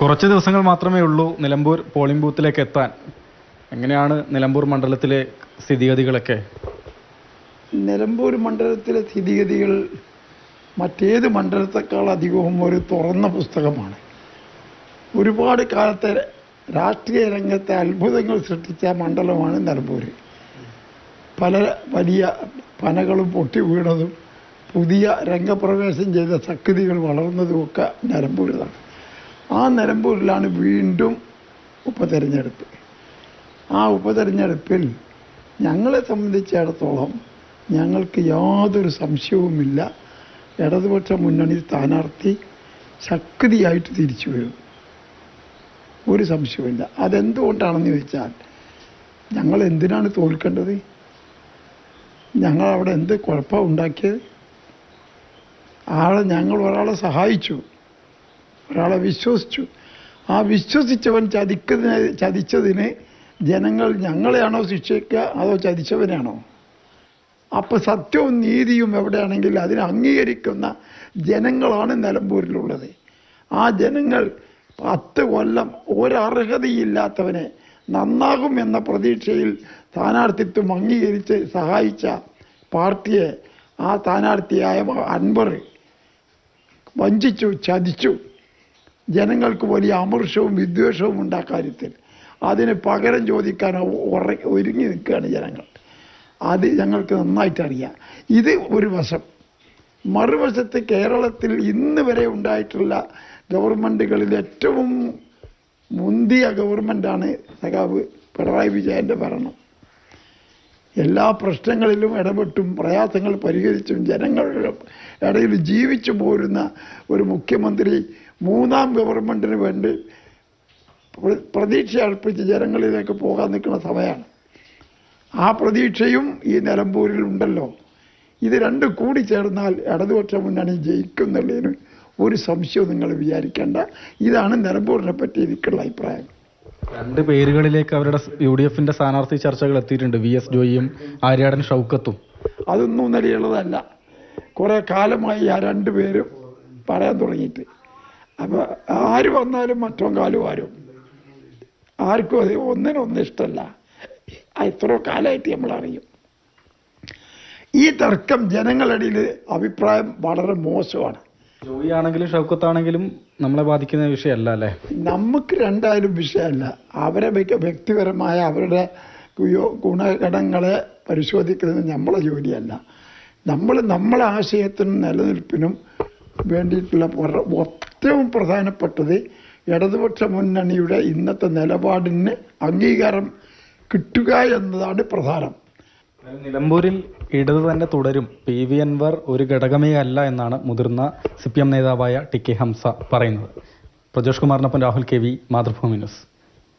കുറച്ച് ദിവസങ്ങൾ മാത്രമേ ഉള്ളൂ നിലമ്പൂർ പോളിംഗ് ബൂത്തിലേക്ക് എത്താൻ. എങ്ങനെയാണ് നിലമ്പൂർ മണ്ഡലത്തിലെ സ്ഥിതിഗതികളൊക്കെ? നിലമ്പൂർ മണ്ഡലത്തിലെ സ്ഥിതിഗതികൾ മറ്റേത് മണ്ഡലത്തെക്കാൾ അധികവും ഒരു തുറന്ന പുസ്തകമാണ്. ഒരുപാട് കാലത്തെ രാഷ്ട്രീയ രംഗത്തെ അത്ഭുതങ്ങൾ സൃഷ്ടിച്ച മണ്ഡലമാണ് നിലമ്പൂർ. പല വലിയ പനകളും പൊട്ടി വീണതും പുതിയ രംഗപ്രവേശം ചെയ്ത ശക്തികൾ വളർന്നതുമൊക്കെ നിലമ്പൂരിലാണ്. ആ നിലമ്പൂരിലാണ് വീണ്ടും ഉപതെരഞ്ഞെടുപ്പ്. ആ ഉപതെരഞ്ഞെടുപ്പിൽ ഞങ്ങളെ സംബന്ധിച്ചിടത്തോളം ഞങ്ങൾക്ക് യാതൊരു സംശയവുമില്ല. ഇടതുപക്ഷ മുന്നണി സ്ഥാനാർത്ഥി ശക്തിയായിട്ട് തിരിച്ചു വരും. ഒരു സംശയവുമില്ല. അതെന്തുകൊണ്ടാണെന്ന് ചോദിച്ചാൽ ഞങ്ങൾ എന്തിനാണ് തോൽക്കേണ്ടത്? ഞങ്ങൾ അവിടെ എന്ത് കുഴപ്പമുണ്ടാക്കിയത് ആളെ ഞങ്ങൾ ഒരാളെ സഹായിച്ചു. ഒരാളെ വിശ്വസിച്ചു. ആ വിശ്വസിച്ചവൻ ചതിക്കതിന് ചതിച്ചതിന് ജനങ്ങൾ ഞങ്ങളെയാണോ ശിക്ഷിക്കുക? അതോ ചതിച്ചവനാണോ അപ്പോൾ സത്യവും നീതിയും എവിടെയാണെങ്കിൽ അതിനെ അംഗീകരിക്കുന്ന ജനങ്ങളാണ് നിലമ്പൂരിലുള്ളത്. ആ ജനങ്ങൾ പത്ത് കൊല്ലം ഒരർഹതയില്ലാത്തവനെ നന്നാകും എന്ന പ്രതീക്ഷയിൽ സ്ഥാനാർത്ഥിത്വം അംഗീകരിച്ച് സഹായിച്ച പാർട്ടിയെ ആ സ്ഥാനാർത്ഥിയായ അൻവർ വഞ്ചിച്ചു ചതിച്ചു. ജനങ്ങൾക്ക് വലിയ അമർഷവും വിദ്വേഷവും ഉണ്ട് ആ കാര്യത്തിൽ. അതിന് പകരം ചോദിക്കാൻ ഒരുങ്ങി നിൽക്കുകയാണ് ജനങ്ങൾ. അത് ഞങ്ങൾക്ക് നന്നായിട്ട് അറിയാം. ഇത് ഒരു വശം. മറുവശത്ത് കേരളത്തിൽ ഇന്ന് വരെ ഉണ്ടായിട്ടുള്ള ഗവൺമെന്റുകളിൽ ഏറ്റവും മുന്തിയ ഗവൺമെന്റാണ് സഖാവ് പിണറായി വിജയന്റെ ഭരണം. എല്ലാ പ്രശ്നങ്ങളിലും ഇടപെട്ടും പ്രയാസങ്ങൾ പരിഹരിച്ചും ജനങ്ങളുടെ ഇടയിൽ ജീവിച്ചു പോരുന്ന ഒരു മുഖ്യമന്ത്രി മൂന്നാം ഗവൺമെന്റിന് വേണ്ടി പ്ര- പ്രതീക്ഷ അർപ്പിച്ച് ജനങ്ങളിലേക്ക് പോകാൻ നിൽക്കുന്ന സമയമാണ്. ആ പ്രതീക്ഷയും ഈ നിലമ്പൂരിൽ ഉണ്ടല്ലോ. ഇത് രണ്ടും കൂടി ചേർന്നാൽ ഇടതുപക്ഷ മുന്നണി ജയിക്കും എന്നുള്ളതിന് ഒരു സംശയവും നിങ്ങൾ വിചാരിക്കേണ്ട. ഇതാണ് നിലമ്പൂരിനെ പറ്റി എനിക്കുള്ള അഭിപ്രായം. രണ്ട് പേരുകളിലേക്ക് അവരുടെ യു ഡി എഫിന്റെ സ്ഥാനാർത്ഥി ചർച്ചകൾ എത്തിയിട്ടുണ്ട്. വി എസ് ജോയിയും ആര്യാടൻ ഷൗക്കത്തും. അതൊന്നും നിലയുള്ളതല്ല. കുറേ കാലമായി ആ രണ്ട് പേരും പറയാൻ തുടങ്ങിയിട്ട്. അപ്പോൾ ആര് വന്നാലും മറ്റോ കാലും ആരും ആർക്കും അത് ഒന്നിനൊന്നും ഇഷ്ടമല്ല എത്രയോ കാലമായിട്ട് നമ്മൾ അറിയും. ഈ തർക്കം ജനങ്ങളിടയിൽ അഭിപ്രായം വളരെ മോശമാണ്. ജോയി ആണെങ്കിലും ഷൗക്കത്താണെങ്കിലും നമ്മളെ ബാധിക്കുന്ന വിഷയമല്ല അല്ലേ? നമുക്ക് രണ്ടായാലും വിഷയമല്ല. അവരെ വ്യക്തി- വ്യക്തിപരമായ അവരുടെ ഗുണഘടങ്ങളെ പരിശോധിക്കുന്നത് നമ്മളെ ജോലിയല്ല. നമ്മൾ നമ്മളെ ആശയത്തിനും നിലനിൽപ്പിനും വേണ്ടിയിട്ടുള്ള ഏറ്റവും പ്രധാനപ്പെട്ടത് ഇടതുപക്ഷ മുന്നണിയുടെ ഇന്നത്തെ നിലപാടിന് അംഗീകാരം കിട്ടുക എന്നതാണ് പ്രധാനം. നിലമ്പൂരിൽ ഇടത് തന്നെ തുടരും. പി വി അൻവർ ഒരു ഘടകമേ അല്ല എന്നാണ് മുതിർന്ന സി പി എം നേതാവായ ടി കെ ഹംസ പറയുന്നത്. Prajosh കുമാറിനൊപ്പം Rahul K V Mathrubhumi news.